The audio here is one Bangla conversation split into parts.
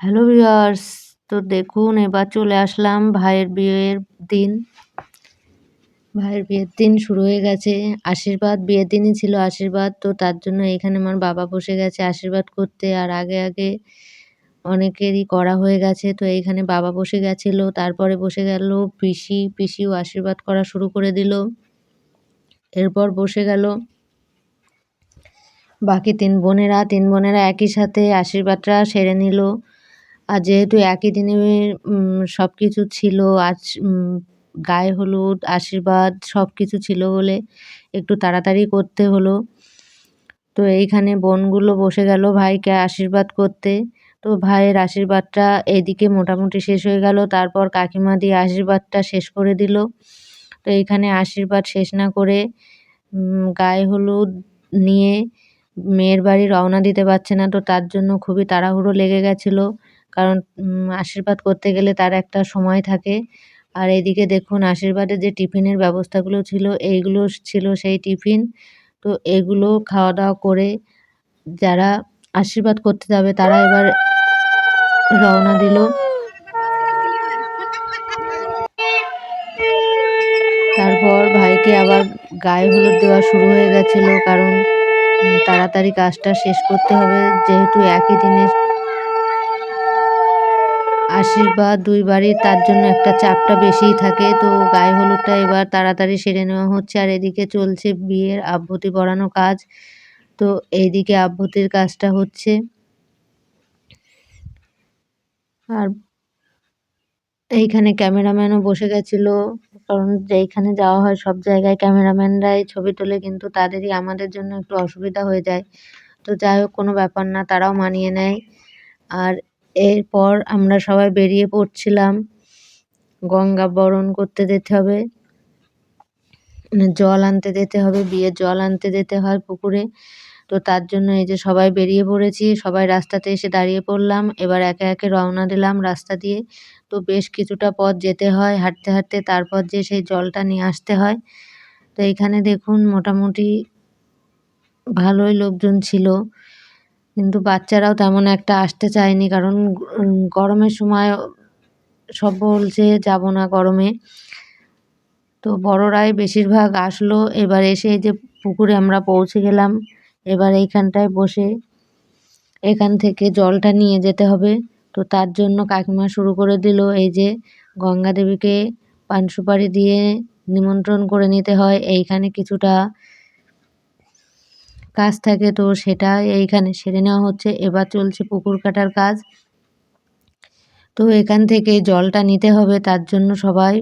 হ্যালো ভিউয়ার্স, তো দেখুন এবার চলে আসলাম ভাইয়ের বিয়ের দিন। ভাইয়ের বিয়ের দিন শুরু হয়ে গেছে। আশীর্বাদ, বিয়ের দিনই ছিল আশীর্বাদ, তো তার জন্য এখানে আমার বাবা বসে গেছে আশীর্বাদ করতে। আর আগে আগে অনেকেরই করা হয়ে গেছে, তো এইখানে বাবা বসে গেছিল, তারপরে বসে গেল পিসি। পিসিও আশীর্বাদ করা শুরু করে দিল। এরপর বসে গেল বাকি তিন বোনেরা। তিন বোনেরা একই সাথে আশীর্বাদটা সেরে নিল। আর যেহেতু একই দিনে সব কিছু ছিল, আজ গায়ে হলুদ, আশীর্বাদ সব কিছু ছিল বলে একটু তাড়াতাড়ি করতে হলো। তো এইখানে বোনগুলো বসে গেল ভাইকে আশীর্বাদ করতে। তো ভাইয়ের আশীর্বাদটা এদিকে মোটামুটি শেষ হয়ে গেল, তারপর কাকিমা দিয়ে আশীর্বাদটা শেষ করে দিল। তো এইখানে আশীর্বাদ শেষ না করে গায়ে হলুদ নিয়ে মেয়ের বাড়ি রওনা দিতে পারছে না, তো তার জন্য খুবই তাড়াহুড়ো লেগে গেছিল। কারণ আশীর্বাদ করতে গেলে তার একটা সময় থাকে। আর এইদিকে দেখুন, আশীর্বাদের যে টিফিনের ব্যবস্থাগুলো ছিল, এইগুলো ছিল সেই টিফিন। তো এগুলো খাওয়া দাওয়া করে যারা আশীর্বাদ করতে যাবে, তারা এবার রওনা দিল। তারপর ভাইকে আবার গায়ে হলুদ দেওয়া শুরু হয়ে গেছিল, কারণ তাড়াতাড়ি কাজটা শেষ করতে হবে। যেহেতু একই দিনে আশীর্বাদ দুই বাড়ির তার জন্য একটা চাপটা বেশিই থাকে। তো গায়ে হলুদটা এবার তাড়াতাড়ি সেরে নেওয়া হচ্ছে আর এদিকে চলছে বিয়ের আব্বতি পড়ানো কাজ। তো এইদিকে আব্বতির কাজটা হচ্ছে। আর এইখানে ক্যামেরাম্যানও বসে গেছিল, কারণ যেইখানে যাওয়া হয় সব জায়গায় ক্যামেরাম্যানরাই ছবি তোলে, কিন্তু তাদেরই আমাদের জন্য একটু অসুবিধা হয়ে যায়। তো যাই হোক, কোনো ব্যাপার না, তারাও মানিয়ে নেয়। আর এরপর আমরা সবাই বেরিয়ে পড়ছিলাম। গঙ্গা বরণ করতে যেতে হবে। মানে জল আনতে যেতে হবে, বিয়ের জল আনতে যেতে হয় পুকুরে। তো তার জন্য এই যে সবাই বেরিয়ে পড়েছি, সবাই রাস্তাতে এসে দাঁড়িয়ে পড়লাম। এবার একে একে রওনা দিলাম রাস্তা দিয়ে। তো বেশ কিছুটা পথ যেতে হয়, হাঁটতে হাঁটতে তারপর যে সেই জলটা নিয়ে আসতে হয়। তো এখানে দেখুন, মোটামুটি ভালোই লোকজন ছিল। কিন্তু বাচ্চারাও তেমন একটা আসতে চায়নি কারণ গরমের সময় সব বলছে যাব না গরমে। তো বড়রাই বেশিরভাগ আসলো, এবার এসে যে পুকুরে আমরা পৌঁছে গেলাম, এবার এইখানটায় বসে এখান থেকে জলটা নিয়ে যেতে হবে। তো তার জন্য কাকিমা শুরু করে দিল, এই যে গঙ্গা দেবীকে পান সুপারি দিয়ে নিমন্ত্রণ করে নিতে হয়। এইখানে কিছুটা কাজ থাকে তো সেটা এইখানে সেরে নেওয়া হচ্ছে। এবার চলছে পুকুর কাটার কাজ। তো এখান থেকে জলটা নিতে হবে, তার জন্য সবাই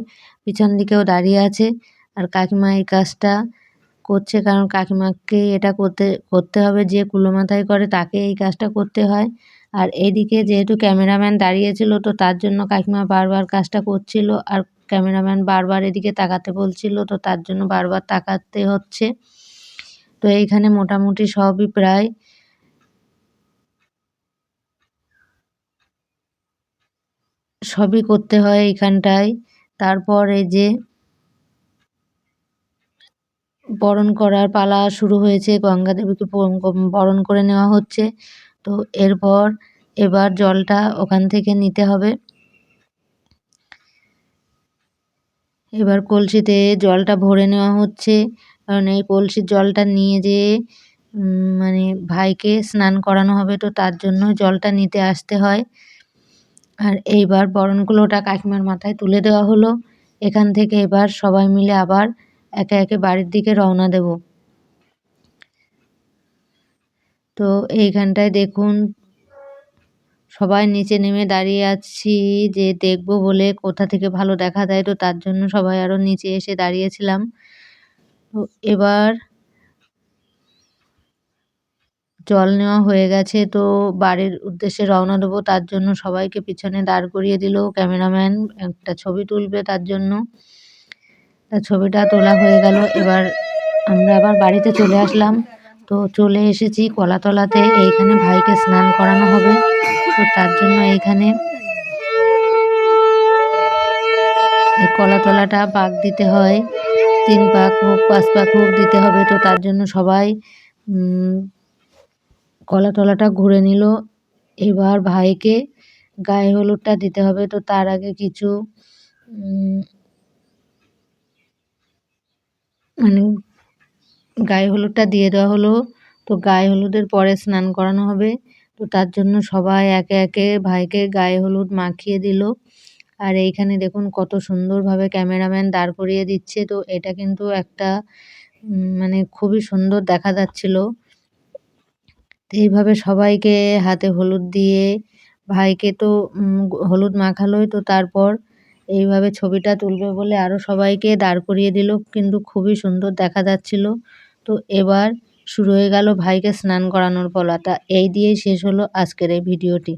পিছন দিকেও দাঁড়িয়ে আছে। আর কাকিমা এই কাজটা করছে, কারণ কাকিমাকে এটা করতে করতে হবে যে কুলো মাথায় করে, তাকে এই কাজটা করতে হয়। আর এদিকে যেহেতু ক্যামেরাম্যান দাঁড়িয়েছিল, তো তার জন্য কাকিমা বারবার কাজটা করছিল। আর ক্যামেরাম্যান বারবার এদিকে তাকাতে বলছিল, তো তার জন্য বারবার তাকাতে হচ্ছে। তো এইখানে মোটামুটি সবই প্রায় সবই করতে হয় এইখানটায় তারপর এই যে বরণ করার পালা শুরু হয়েছে গঙ্গা দেবীকে বরণ করে নেওয়া হচ্ছে। তো এরপর এবার জলটা ওখান থেকে নিতে হবে। এবার কলসিতে জলটা ভরে নেওয়া হচ্ছে। কারণ এই কলসির জলটা নিয়ে যেয়ে মানে ভাইকে স্নান করানো হবে তো তার জন্য জলটা নিতে আসতে হয়। আর এইবার বরণগুলোটা কাকিমার মাথায় তুলে দেওয়া হলো। এখান থেকে এবার সবাই মিলে আবার একে একে বাড়ির দিকে রওনা দেব। তো এইখানটায় দেখুন, সবাই নিচে নেমে দাঁড়িয়ে আছি যে দেখব বলে কোথা থেকে ভালো দেখা যায় তো তার জন্য সবাই আরও নিচে এসে দাঁড়িয়েছিলাম। এবার জল নেওয়া হয়ে গেছে, তো বাড়ির উদ্দেশ্যে রওনা দেবো। তার জন্য সবাইকে পিছনে দাঁড় করিয়ে দিল। ক্যামেরাম্যান একটা ছবি তুলবে তার জন্য। ছবিটা তোলা হয়ে গেল। এবার আমরা আবার বাড়িতে চলে আসলাম। তো চলে এসেছি কলাতলাতে। এইখানে ভাইকে স্নান করানো হবে। তো তার জন্য এইখানে এই কলাতলাটা পাক দিতে হয়। তিন পাক হোক, পাঁচ পাক হোক দিতে হবে। তো তার জন্য সবাই কলা টলাটা ঘুরে নিল। এবার ভাইকে গায়ে হলুদটা দিতে হবে। তো তার আগে কিছু মানে গায়ে হলুদটা দিয়ে দেওয়া হলো। তো গায়ে হলুদের পরে স্নান করানো হবে। তো তার জন্য সবাই একে একে ভাইকে গায়ে হলুদ মাখিয়ে দিল। আর এইখানে দেখুন কত সুন্দরভাবে ক্যামেরাম্যান দাঁড় করিয়ে দিচ্ছে। তো এটা কিন্তু একটা মানে খুবই সুন্দর দেখা যাচ্ছিল। এইভাবে সবাইকে হাতে হলুদ দিয়ে, ভাইকে তো হলুদ মাখালোই তো তারপর এইভাবে ছবিটা তুলবে বলে আরও সবাইকে দাঁড় করিয়ে দিল। কিন্তু খুবই সুন্দর দেখা যাচ্ছিল। তো এবার শুরু হয়ে গেল ভাইকে স্নান করানোর পালা তা এই দিয়েই শেষ হলো আজকের এই ভিডিওটি।